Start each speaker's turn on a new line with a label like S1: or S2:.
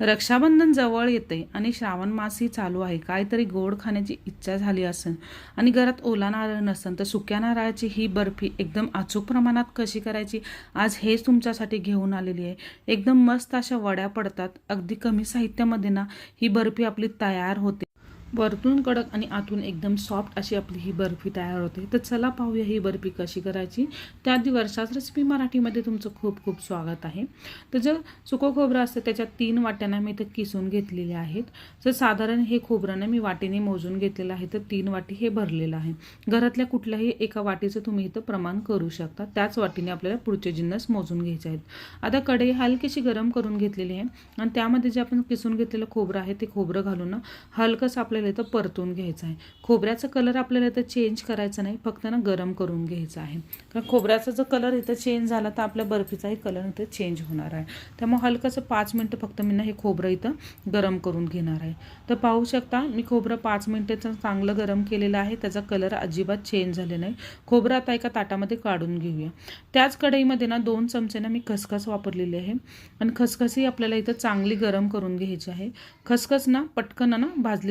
S1: रक्षाबंधन जवळ येते आणि श्रावण मासही चालू आहे. काहीतरी गोड खाण्याची इच्छा झाली असेल आणि घरात ओला नारळ नसेल तर सुक्या नारळाची ही बर्फी एकदम अचूक प्रमाणात कशी करायची आज हेच तुमच्यासाठी घेऊन आलेली आहे. एकदम मस्त अशा वड्या पडतात. अगदी कमी साहित्यामध्ये ना ही बर्फी आपली तयार होते. वरतून कडक आणि आतून एकदम सॉफ्ट अशी आपली ही बर्फी तयार होते. तर चला पाहूया ही बर्फी कशी करायची. त्याआधी वर्षाच रेसिपी मराठीमध्ये तुमचं खूप खूप स्वागत आहे. तर जर सुकं खोबरं असतं त्याच्यात तीन वाट्यांना मी इथं किसून घेतलेले आहेत. तर साधारण हे खोबरं मी वाटीने मोजून घेतलेलं आहे तर तीन वाटी हे भरलेलं आहे. घरातल्या कुठल्याही एका वाटीचं तुम्ही इथं प्रमाण करू शकता. त्याच वाटीने आपल्याला पुढचे जिन्नस मोजून घ्यायचे आहेत. आता कढई हलकीशी गरम करून घेतलेली आहे. आणि त्यामध्ये जे आपण किसून घेतलेलं खोबरं आहे ते खोबरं घालून हलकंच आपल्या आपल्याला इथं परतून घ्यायचं आहे. खोबऱ्याचा कलर आपल्याला इथं चेंज करायचा नाही. फक्त ना गरम करून घ्यायचा आहे. कारण खोबऱ्याचा जर कलर इथं चेंज झाला तर आपल्या बर्फीचाही कलर इथं चेंज होणार आहे. त्यामुळे हलकंसं पाच मिनटं फक्त मी ना हे खोबरं इथं गरम करून घेणार आहे. तर पाहू शकता मी खोबरं पाच मिनटाचं चांगलं गरम केलेलं आहे. त्याचा कलर अजिबात चेंज झाले नाही. खोबरं आता एका ताटामध्ये काढून घेऊया. त्याच कढईमध्ये ना दोन चमचे ना मी खसखस वापरलेली आहे. आणि खसखसही आपल्याला इथं चांगली गरम करून घ्यायची आहे. खसखस ना पटकन ना भाजली